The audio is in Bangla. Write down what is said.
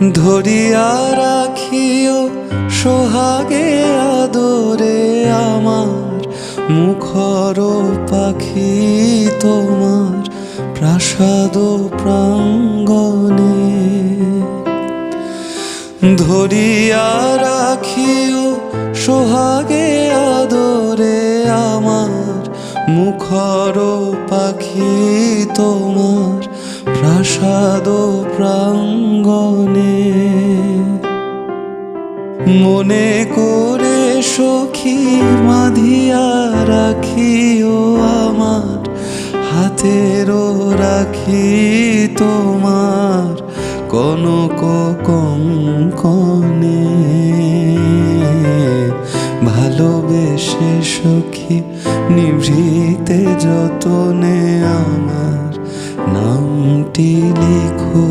ধরিয়া রাখিও সোহাগে আদরে আমার মুখর পাখি তোমার প্রাসাদ প্রাঙ্গণে। ধরিয়া রাখিও সোহাগে আদরে আমার মুখর পাখি তোমার প্রাসাদ প্রাঙ্গণে। মনে করে সখী মাধিয়া রাখিও আমার, হাতেরও রাখি তোমার কনক কঙ্কনে। ভালোবেসে সখী নিভৃতে যতনে আমার নামটি লিখো